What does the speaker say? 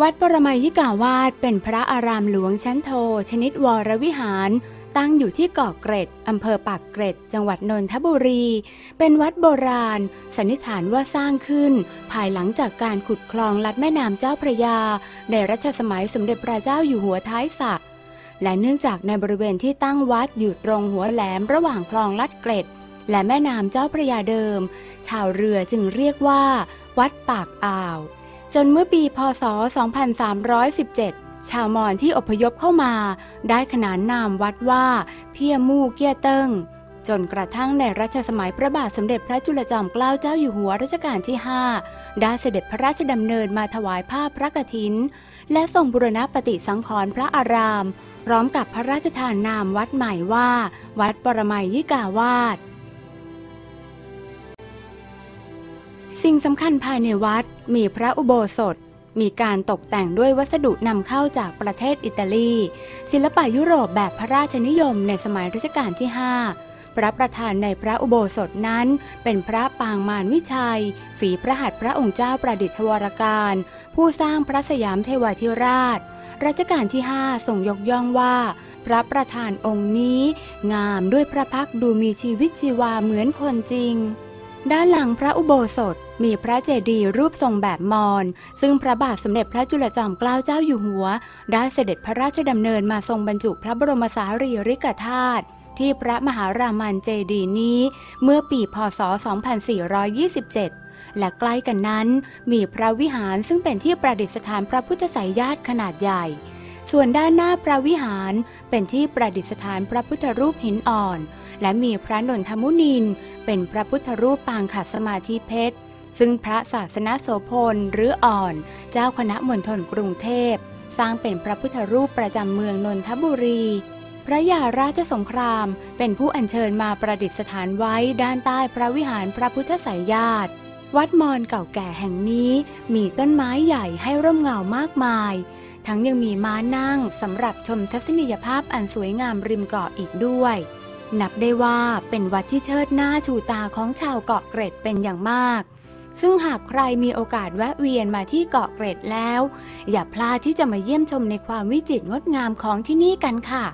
วัดปรมัยยิกาวาสเป็นพระอารามหลวงชั้นโท ชนิดวรวิหาร ตั้งอยู่ที่เกาะเกร็ดอำเภอปากเกร็ด จังหวัดนนทบุรี เป็นวัดโบราณ สันนิษฐานว่าสร้างขึ้น ภายหลังจากการขุดคลองลัดแม่น้ำเจ้าพระยา ในรัชสมัยสมเด็จพระเจ้าอยู่หัวท้ายสระและเนื่องจากในบริเวณที่ตั้งวัดอยู่ตรงหัวแหลมระหว่างคลองลัดเกร็ด และแม่น้ำเจ้าพระยาเดิม ชาวเรือจึงเรียกว่า วัดปากอ่าว จนเมื่อปีพศ 2317 ชาวมอญที่อพยพเข้ามา ได้ขนานนามวัดว่า เพียมู่เกียเติงจนกระทั่งในรัชสมัยพระบาทสมเด็จพระจุลจอมเกล้าเจ้าอยู่หัวรัชกาลที่ 5 ได้เสด็จพระราชดำเนินมาถวายผ้าพระกฐิน และทรงบุรณปฏิสังขรณ์พระอาราม พร้อมกับพระราชทานนามวัดใหม่ว่า วัดปรมัยยิกาวาส สิ่งสำคัญภายในวัดมีพระอุโบสถ มีการตกแต่งด้วยวัสดุนำเข้าจากประเทศอิตาลี ศิลปะยุโรปแบบพระราชนิยมในสมัยรัชกาลที่ 5 พระประธานในพระอุโบสถนั้น เป็นพระปางมารวิชัย ฝีพระหัตถ์พระองค์เจ้าประดิษฐวรการ ผู้สร้างพระสยามเทวาธิราช รัชกาลที่ 5 ทรงยกย่องว่าพระประธานองค์นี้ งามด้วยพระพักดูมีชีวิตชีวาเหมือนคนจริง ด้านหลังพระอุโบสถมีพระเจดีย์รูปทรงแบบมอญซึ่งพระบาทสมเด็จพระจุลจอมเกล้าเจ้าอยู่หัว ได้เสด็จพระราชดำเนินมาทรงบรรจุพระบรมสารีริกธาตุที่พระมหารามันเจดีย์นี้ เมื่อปีพศ 2427 และใกล้กันนั้น มีพระวิหารซึ่งเป็นที่ประดิษฐานพระพุทธไสยญาติขนาดใหญ่ ส่วนด้านหน้าพระวิหารเป็นที่ประดิษฐานพระพุทธรูปหินอ่อน และมีพระนนทมุนิน เป็นพระพุทธรูปปางขัดสมาธิเพชร ซึ่งพระศาสนาโสพลหรืออ่อน เจ้าคณะมณฑลกรุงเทพ สร้างเป็นพระพุทธรูปประจำเมืองนนทบุรี พระยาราชสงครามเป็นผู้อัญเชิญมาประดิษฐานไว้ด้านใต้พระวิหารพระพุทธไสยญาติวัดมอญเก่าแก่แห่งนี้มีต้นไม้ใหญ่ให้ร่มเงามากมาย ทั้งยังมีม้านั่งสำหรับชมทัศนียภาพอันสวยงามริมเกาะอีกด้วย นับได้ว่าเป็นวัดที่เชิดหน้าชูตาของชาวเกาะเกร็ดเป็นอย่างมาก ซึ่งหากใครมีโอกาสแวะเวียนมาที่เกาะเกร็ดแล้ว อย่าพลาดที่จะมาเยี่ยมชมในความวิจิตรงดงามของที่นี่กันค่ะ